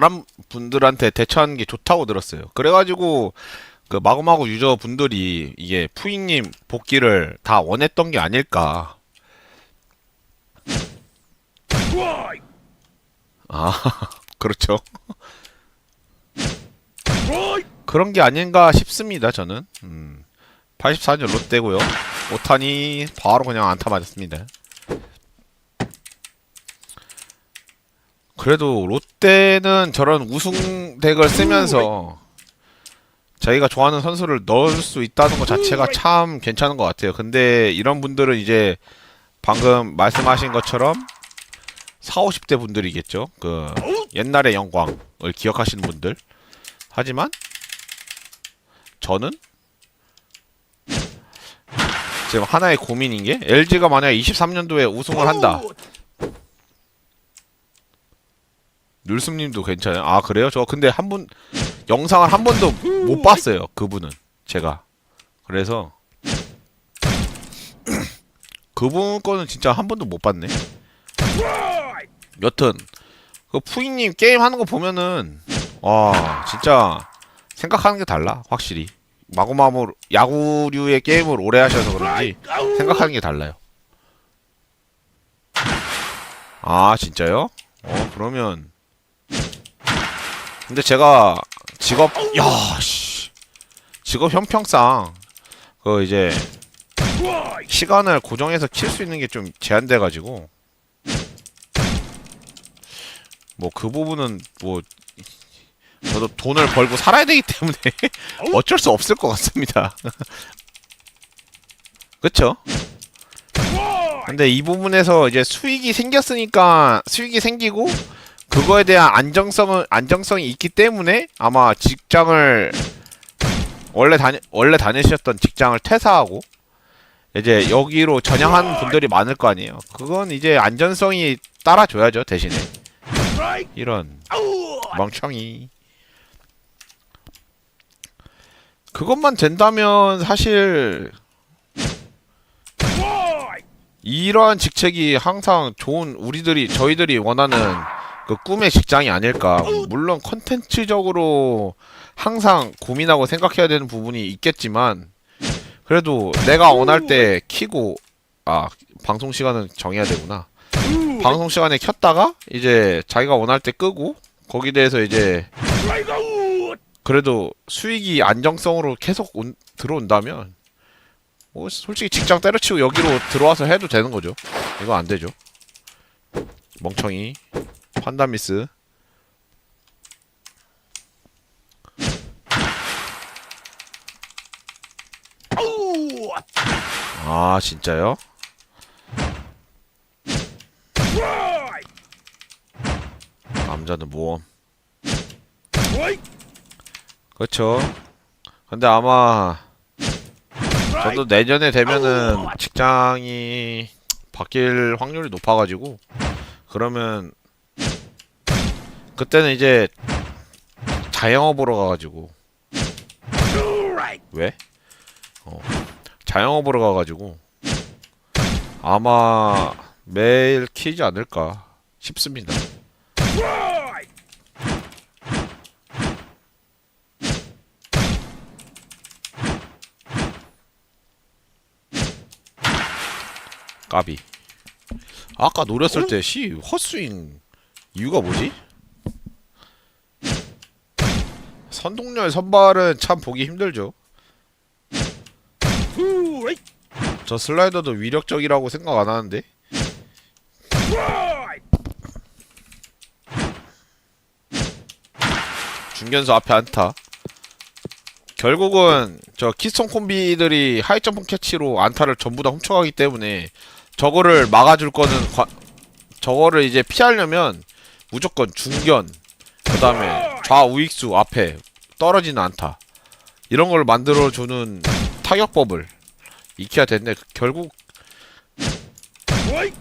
사람 분들한테 대처하는 게 좋다고 들었어요. 그래가지고 그 마구마구 유저 분들이 이게 푸잉님 복귀를 다 원했던 게 아닐까. 아, 그렇죠. 그런 게 아닌가 싶습니다, 저는. 음. 84년 롯데고요. 오타니 바로 그냥 안타 맞았습니다. 그래도 롯데는 저런 우승 덱을 쓰면서 자기가 좋아하는 선수를 넣을 수 있다는 것 자체가 참 괜찮은 것 같아요. 근데 이런 분들은 이제 방금 말씀하신 것처럼 4, 50대 분들이겠죠. 그 옛날의 영광을 기억하시는 분들. 하지만 저는 지금 하나의 고민인 게 LG가 만약 23년도에 우승을 한다. 눌스님도 괜찮아요. 아 그래요? 저 근데 한번 영상을 한 번도 못 봤어요. 그분은 제가 그래서 그분 거는 진짜 한 번도 못 봤네. 여튼 그 푸잉님 게임 하는 거 보면은 와 진짜 생각하는 게 달라 확실히 마구마구 야구류의 게임을 오래 하셔서 그런지 생각하는 게 달라요. 아 진짜요? 어 그러면 근데 제가 직업 야씨 직업 형평상 그 이제 시간을 고정해서 킬 수 있는 게 좀 제한돼 가지고 뭐 그 부분은 뭐 저도 돈을 벌고 살아야 되기 때문에 어쩔 수 없을 것 같습니다. 그쵸? 근데 이 부분에서 이제 수익이 생겼으니까 수익이 생기고 그거에 대한 안정성은 안정성이 있기 때문에 아마 직장을 원래 다니 원래 다니셨던 직장을 퇴사하고 이제 여기로 전향한 분들이 많을 거 아니에요. 그건 이제 안전성이 따라줘야죠 대신에 이런 멍청이 그것만 된다면 사실 이러한 직책이 항상 좋은 우리들이 저희들이 원하는 그 꿈의 직장이 아닐까. 물론 컨텐츠적으로 항상 고민하고 생각해야 되는 부분이 있겠지만 그래도 내가 원할 때 키고 아 방송 시간은 정해야 되구나. 방송 시간에 켰다가 이제 자기가 원할 때 끄고 거기에 대해서 이제 그래도 수익이 안정성으로 계속 온, 들어온다면 뭐 솔직히 직장 때려치고 여기로 들어와서 해도 되는 거죠. 이거 안 되죠. 멍청이 판단 미스. 아 진짜요? 남자는 모험. 그렇죠. 근데 아마 저도 내년에 되면은 직장이 바뀔 확률이 높아가지고 그러면 그때는 이제 자영업으로 가가지고 왜? 어 자영업으로 가가지고 아마 매일 키지 않을까 싶습니다. 까비. 아까 노렸을 때 시 헛스윙 이유가 뭐지? 선동열 선발은 참 보기 힘들죠. 저 슬라이더도 위력적이라고 생각 안 하는데. 중견수 앞에 안타. 결국은 저 키스톤 콤비들이 하이점프 캐치로 안타를 전부 다 훔쳐가기 때문에 저거를 막아줄 거는 과- 저거를 이제 피하려면 무조건 중견 그 다음에 좌우익수 앞에 떨어지는 안타. 이런 걸 만들어 주는 타격법을 익혀야 되는데 결국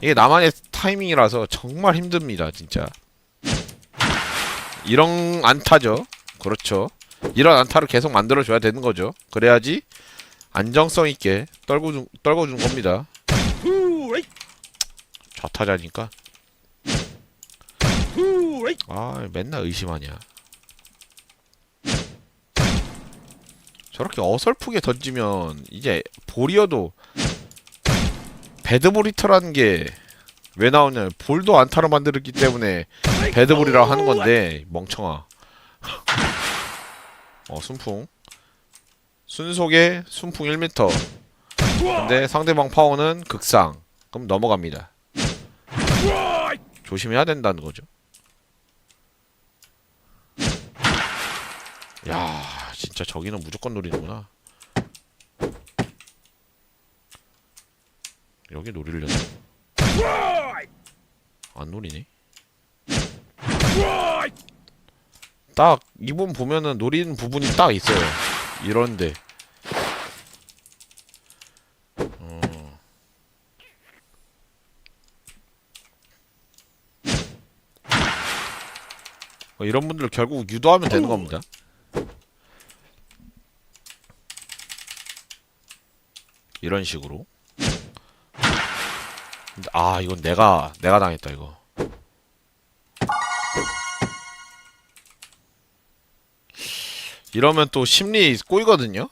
이게 나만의 타이밍이라서 정말 힘듭니다 진짜. 이런 안타죠. 그렇죠. 이런 안타를 계속 만들어 줘야 되는 거죠. 그래야지 안정성 있게 떨고 주, 떨궈 준 겁니다. 좌타자니까. 아 맨날 의심하냐 저렇게 어설프게 던지면 이제 볼이어도 배드볼이터라는 게 왜 나오냐 볼도 안타로 만들었기 때문에 배드볼이라고 하는 건데 멍청아. 어 순풍. 순속에 순풍 1m 근데 상대방 파워는 극상. 그럼 넘어갑니다. 조심해야 된다는 거죠. 야 진짜 저기는 무조건 노리는구나. 여기 노리려나? 안 노리네. 딱 이분 보면은 노리는 부분이 딱 있어요. 이런데. 어. 어, 이런 분들 결국 유도하면 되는 겁니다 이런 식으로. 아 이건 내가 내가 당했다 이거. 이러면 또 심리 꼬이거든요?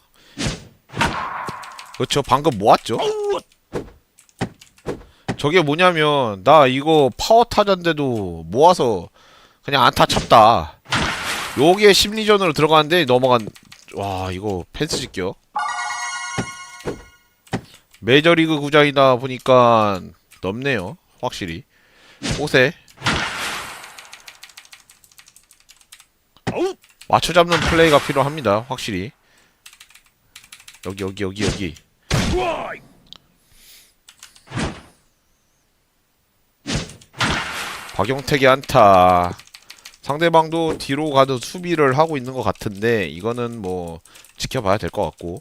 그렇죠 방금 모았죠? 저게 뭐냐면 나 이거 파워 타자인데도 모아서 그냥 안타 쳤다. 요게 심리전으로 들어가는데 넘어간 와 이거 펜스 직격 메이저리그 구장이다 보니까 넓네요 확실히. 옷에 맞춰 잡는 플레이가 필요합니다 확실히. 여기 여기 여기 여기. 박용택이 안타. 상대방도 뒤로 가도 수비를 하고 있는 것 같은데 이거는 뭐 지켜봐야 될 것 같고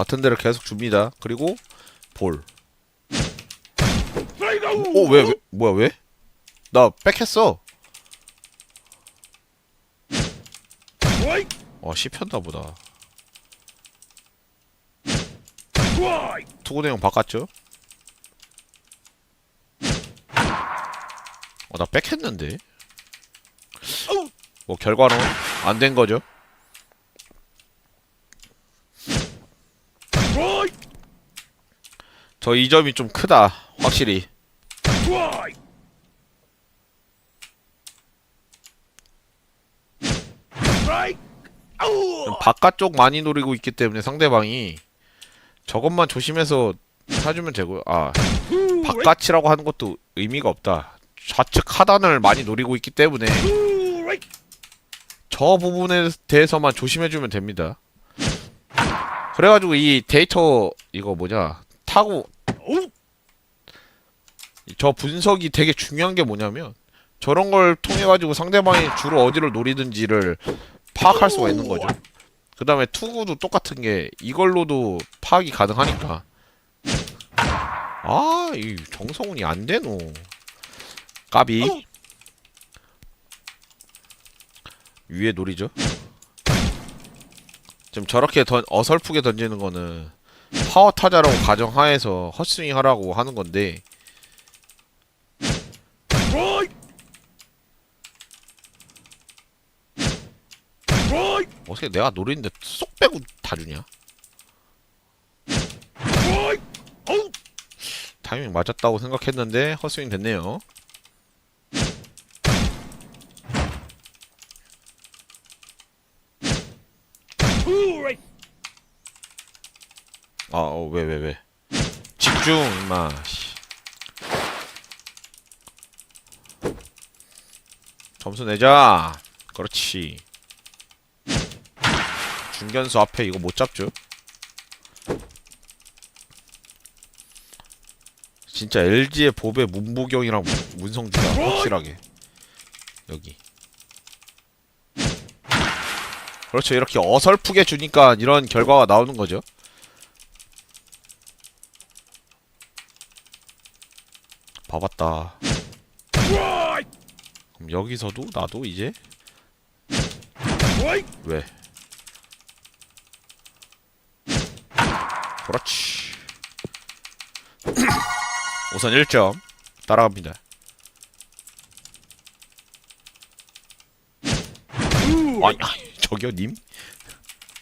같은 데를 계속 줍니다 그리고 볼 오, 왜, 왜, 뭐야, 왜? 나 백했어. 어, 씹혔나 보다. 투구 내용 바꿨죠? 어, 나 백했는데? 뭐, 결과는 안 된 거죠? 저 이 점이 좀 크다, 확실히. 좀 바깥쪽 많이 노리고 있기 때문에 상대방이 저것만 조심해서 사주면 되고요. 아 바깥이라고 하는 것도 의미가 없다. 좌측 하단을 많이 노리고 있기 때문에 저 부분에 대해서만 조심해주면 됩니다. 그래가지고 이 데이터 이거 뭐냐 타고 저 분석이 되게 중요한 게 뭐냐면 저런 걸 통해 가지고 상대방이 주로 어디를 노리든지를 파악할 수가 있는 거죠. 그 다음에 투구도 똑같은 게 이걸로도 파악이 가능하니까. 아, 이 정성훈이 안 되노. 까비. 위에 노리죠. 지금 저렇게 던, 어설프게 던지는 거는 파워 타자라고 가정하에서 헛스윙 하라고 하는 건데 어떻게 내가 노리는데 쏙 빼고 다 주냐? 타이밍 맞았다고 생각했는데 헛스윙 됐네요. 아, 어, 왜, 왜, 왜? 집중, 임마. 씨. 점수 내자. 그렇지. 중견수 앞에 이거 못 잡죠? 진짜 LG의 보배 문보경이랑 문성주가 확실하게 여기 그렇죠 이렇게 어설프게 주니까 이런 결과가 나오는 거죠 봐봤다. 그럼 여기서도 나도 이제? 왜? 그렇지. 우선 1점. 따라갑니다. 아니, 아니 저기요 님?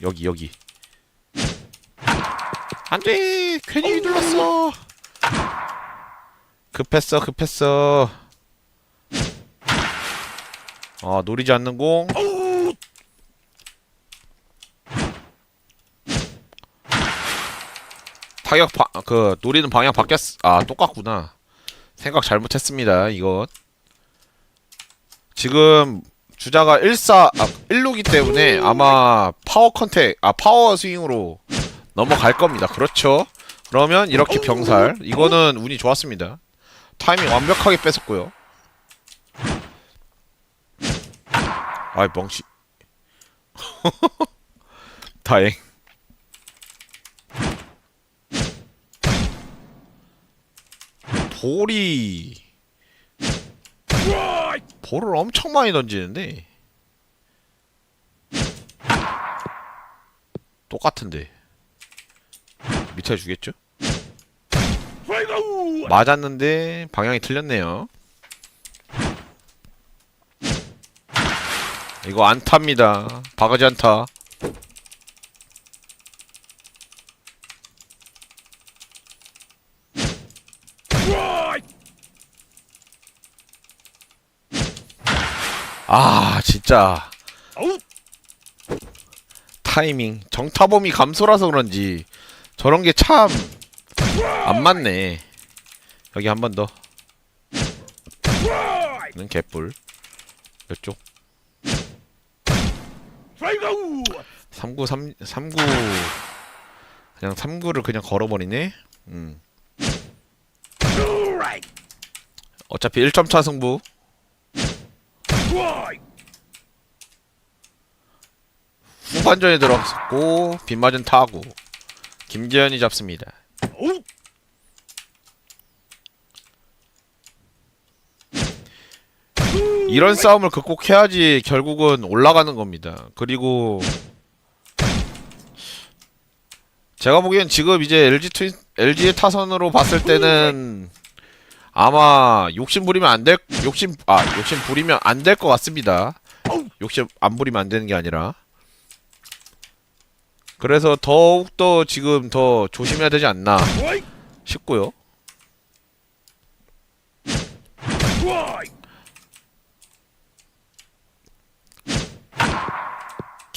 여기 여기. 안돼! 괜히 휘둘렀어 급했어 급했어. 아 노리지 않는 공. 타격 바, 그 노리는 방향 바뀌었 아 똑같구나. 생각 잘못했습니다 이건 지금 주자가 14 아, 1루기 때문에 아마 파워 컨택 아 파워 스윙으로 넘어갈 겁니다. 그렇죠? 그러면 이렇게 병살. 이거는 운이 좋았습니다 타이밍 완벽하게 뺏었고요. 아이 멍치. 다행. 볼이. 볼을 엄청 많이 던지는데. 똑같은데. 밑에 주겠죠? 맞았는데 방향이 틀렸네요. 이거 안타입니다. 바가지 안타. 아 진짜 타이밍 정타범이 감소라서 그런지 저런 게 참 안 맞네. 여기 한 번 더. 는 개뿔. 이쪽. 39 3 39 그냥 39를 그냥 걸어버리네. 음. 어차피 1점 차 승부. 후반전에 들어갔고 빗맞은 타구. 김재현이 잡습니다. 이런 싸움을 극복해야지 결국은 올라가는 겁니다. 그리고 제가 보기엔 지금 이제 LG 트윈 LG의 타선으로 봤을 때는 아마 욕심 부리면 안 될 욕심 아 욕심 부리면 안 될 것 같습니다. 욕심 안 부리면 안 되는 게 아니라 그래서 더욱 더 지금 더 조심해야 되지 않나 싶고요.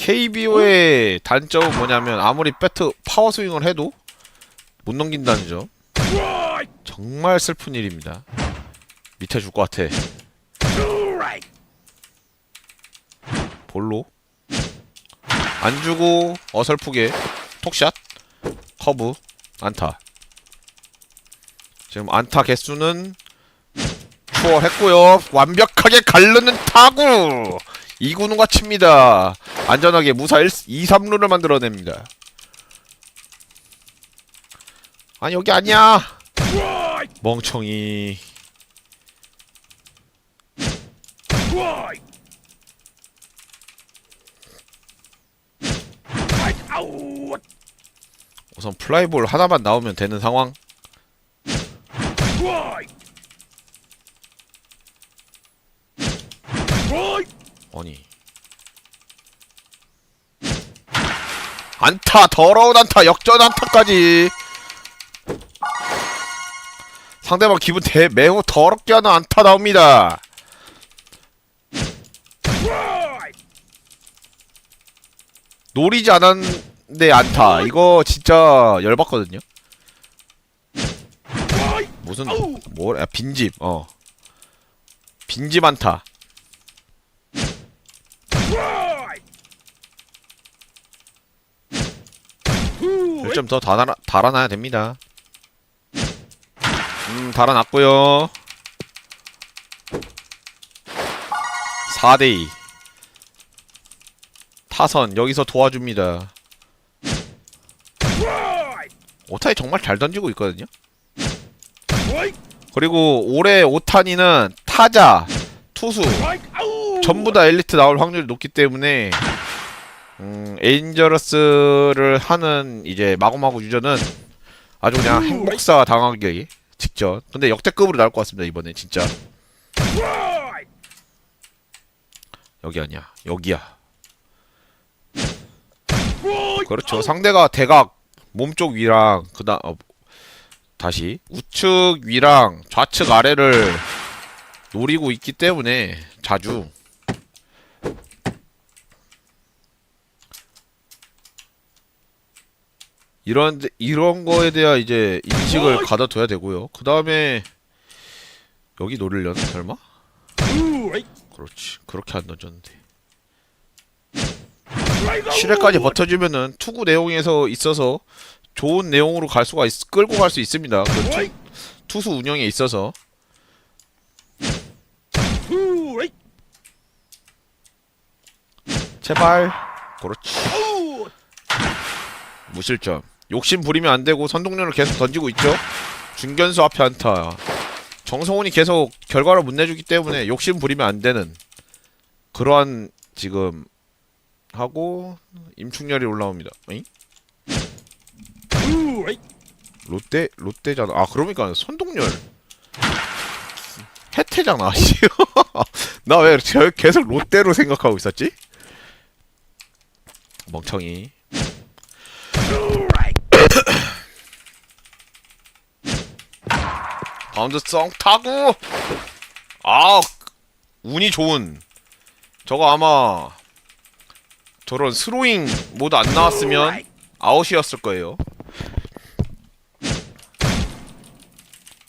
KBO의 단점은 뭐냐면 아무리 배트 파워 스윙을 해도 못 넘긴다는 점. 정말 슬픈 일입니다. 밑에 줄 것 같아. 볼로 안 주고 어설프게 톡샷 커브 안타. 지금 안타 개수는 추월했고요. 완벽하게 갈르는 타구. 이구누가 칩니다. 안전하게 무사 1, 2, 3루를 만들어냅니다. 아니 여기 아니야. 멍청이. 우선 플라이볼 하나만 나오면 되는 상황. 아니. 안타 더러운 안타 역전 안타까지. 상대방 기분 대, 매우 더럽게 하는 안타 나옵니다. 노리지 않았는데 안타. 이거 진짜 열받거든요. 무슨 뭐 아, 빈집 어 빈집 안타. 1점 더 달아, 달아놔야 됩니다. 음, 달아놨고요 4대2. 타선, 여기서 도와줍니다. 오타이 정말 잘 던지고 있거든요? 그리고 올해 오타니는 타자, 투수, 전부 다 엘리트 나올 확률이 높기 때문에 음, 에인저러스를 하는 이제 마구마구 유저는 아주 그냥 행복사 당하기 직전. 직전. 근데 역대급으로 나올 것 같습니다 이번에 진짜. 여기 아니야. 여기야. 그렇죠. 상대가 대각 몸쪽 위랑 그다음 어, 다시 우측 위랑 좌측 아래를 노리고 있기 때문에 자주 이런 이런 거에 대한 이제 인식을 가져둬야 되고요. 그 다음에 여기 노리려나? 설마? 그렇지. 그렇게 안 던졌는데. 7회까지 버텨주면은 투구 내용에서 있어서 좋은 내용으로 갈 수가 있, 끌고 갈 수 있습니다. 그 투, 투수 운영에 있어서. 제발. 그렇지. 무실점 욕심 부리면 안 되고 선동력을 계속 던지고 있죠. 중견수 앞에 안타. 정성훈이 계속 결과를 못 내주기 때문에 욕심 부리면 안 되는 그러한 지금 하고 임충렬이 올라옵니다. 어잉? 롯데 롯데잖아. 아 그러니까 선동열 해태잖아. 나왜 계속 롯데로 생각하고 있었지? 멍청이. 바운드성 타구. 아 운이 좋은. 저거 아마 저런 스로잉 모드 안 나왔으면 아웃이었을 거예요.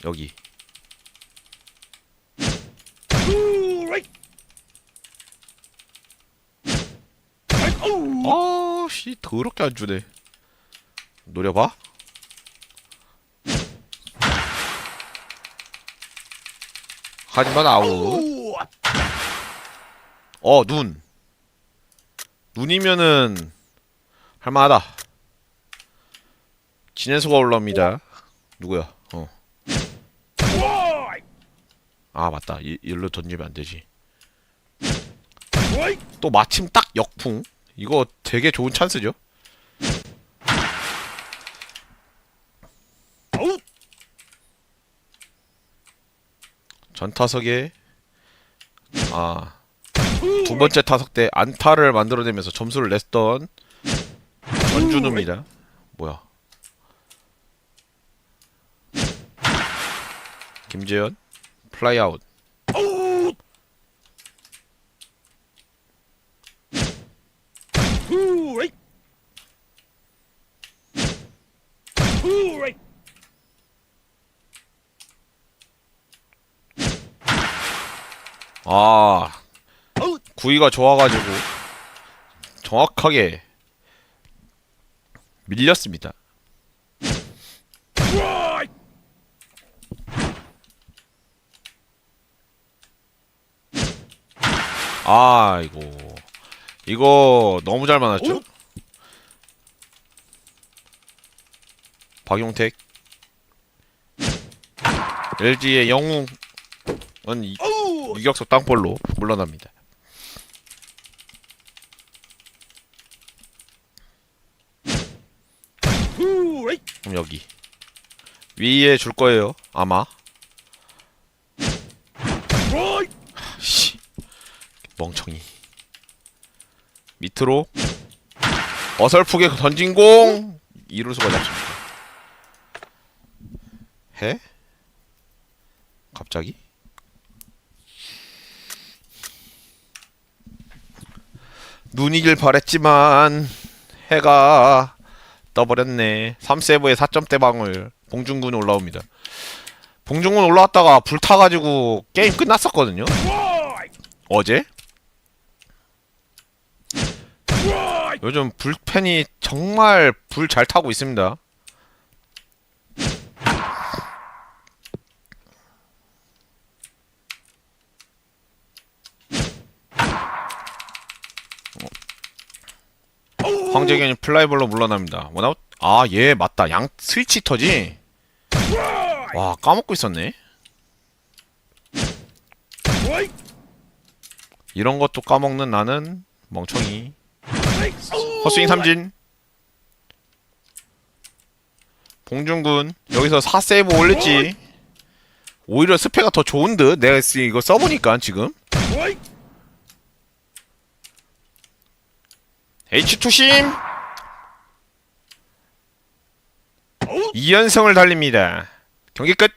여기. 아, 씨, 더럽게 안 주네. 노려봐. 하지만 아웃. 어, 눈. 눈이면은 할만하다. 진해수가 올라옵니다. 누구야? 어. 아 맞다. 이, 일로 던지면 안 되지. 또 마침 딱 역풍. 이거 되게 좋은 찬스죠. 전 타석에 아 두 번째 타석 때 안타를 만들어내면서 점수를 냈던 전준우입니다. 뭐야? 김재현 플라이 아웃. 아 구위가 좋아가지고 정확하게 밀렸습니다. 아 이거 이거 너무 잘 맞았죠? 박용택 LG의 영웅은 이- 유격수 땅볼로 물러납니다. 여기. 위에 줄 거예요 아마. 씨. 멍청이. 밑으로. 어설프게 던진 공! 이루수가 잡습니다. 해? 갑자기? 눈이길 바랬지만 해가 떠버렸네. 3세브의 4점대 방울. 봉준군 올라옵니다. 봉준군 올라왔다가 불 타가지고 게임 끝났었거든요. 어제? 요즘 불펜이 정말 불 잘 타고 있습니다. 황재균이 플라이볼로 물러납니다. 원아웃? 아, 얘 맞다. 양 스위치 터지? 와, 까먹고 있었네. 이런 것도 까먹는 나는 멍청이. 허스윙 삼진. 봉준군 여기서 4세이브 올렸지. 오히려 스페가 더 좋은 듯 내가 쓰- 이거 써보니까 지금 H 투심. 2연승을 달립니다. 경기 끝